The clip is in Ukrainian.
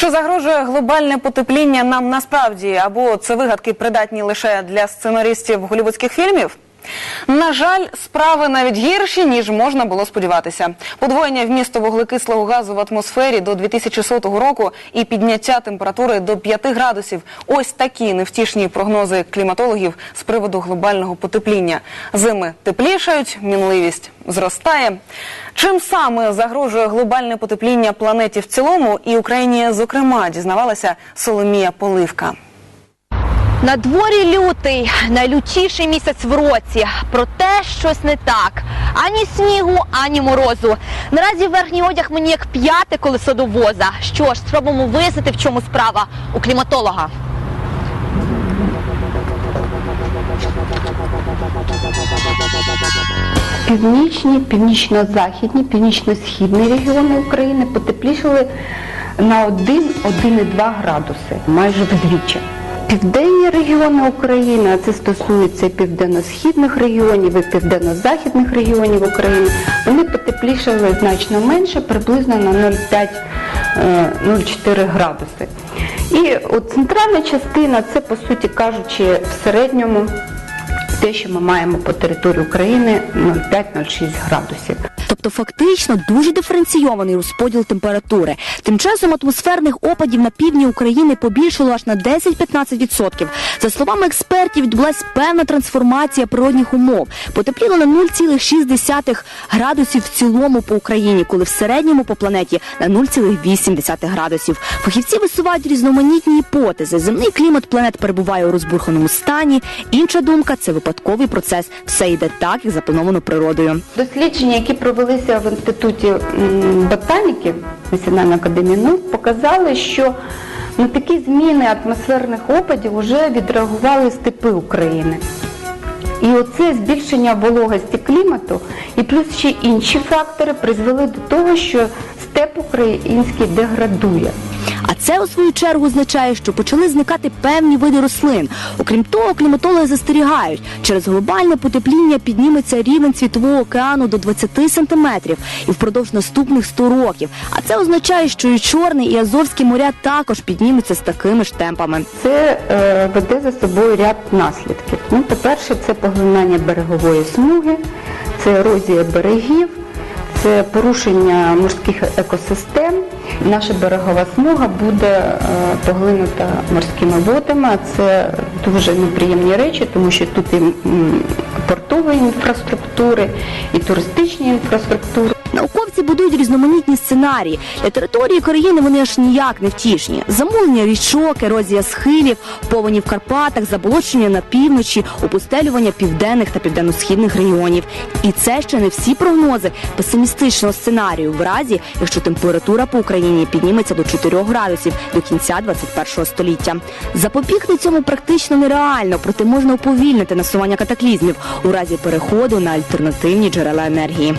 Чи загрожує глобальне потепління нам насправді, або це вигадки придатні лише для сценаристів голівудських фільмів? На жаль, справи навіть гірші, ніж можна було сподіватися. Подвоєння вмісту вуглекислого газу в атмосфері до 2100 року і підняття температури до 5 градусів. Ось такі невтішні прогнози кліматологів з приводу глобального потепління. Зими теплішають, мінливість зростає. Чим саме загрожує глобальне потепління планеті в цілому і Україні, зокрема, дізнавалася Соломія Поливка. На дворі лютий, найлютіший місяць в році. Проте щось не так. Ані снігу, ані морозу. Наразі верхній одяг мені як п'яте колесо до воза. Що ж, спробуємо вияснити, в чому справа у кліматолога. Північні, північно-західні, північно-східні регіони України потеплішали на 1-1,2 градуси, майже вдвічі. Південні регіони України, а це стосується південно-східних регіонів і південно-західних регіонів України, вони потеплішали значно менше, приблизно на 0,5-0,4 градуси. І от центральна частина це, по суті кажучи, в середньому те, що ми маємо по території України 0,5-0,6 градусів. Тобто фактично дуже диференційований розподіл температури. Тим часом атмосферних опадів на півдні України побільшало аж на 10-15%. За словами експертів, відбулася певна трансформація природних умов. Потепліло на 0,6 градусів в цілому по Україні, коли в середньому по планеті на 0,8 градусів. Фахівці висувають різноманітні гіпотези. Земний клімат планет перебуває у розбурханому стані. Інша думка це випадковий процес. Все йде так, як заплановано природою. Дослідження, які провелися в інституті ботаніки Національної академії наук, показали, що на такі зміни атмосферних опадів вже відреагували степи України. І оце збільшення вологості клімату і плюс ще інші фактори призвели до того, що степ український деградує. Це у свою чергу означає, що почали зникати певні види рослин. Окрім того, кліматологи застерігають, через глобальне потепління підніметься рівень світового океану до 20 сантиметрів і впродовж наступних 100 років. А це означає, що і Чорний, і Азовське моря також піднімуться з такими ж темпами. Це е, веде за собою ряд наслідків. Ну, по-перше, це поглинання берегової смуги, це ерозія берегів, це порушення морських екосистем. Наша берегова смуга буде е, поглинута морськими водами. Це дуже неприємні речі, тому що тут і портової інфраструктури, і туристичні інфраструктури. Науковці будують різноманітні сценарії. Для території країни вони аж ніяк не втішні. Замулення річок, ерозія схилів, повені в Карпатах, заболочення на півночі, опустелювання південних та південно-східних регіонів. І це ще не всі прогнози песимістичного сценарію, в разі, якщо температура по Україні підніметься до 4 градусів до кінця 21 століття. Запобігти цьому практично нереально, проте можна уповільнити насування катаклізмів у разі переходу на альтернативні джерела енергії.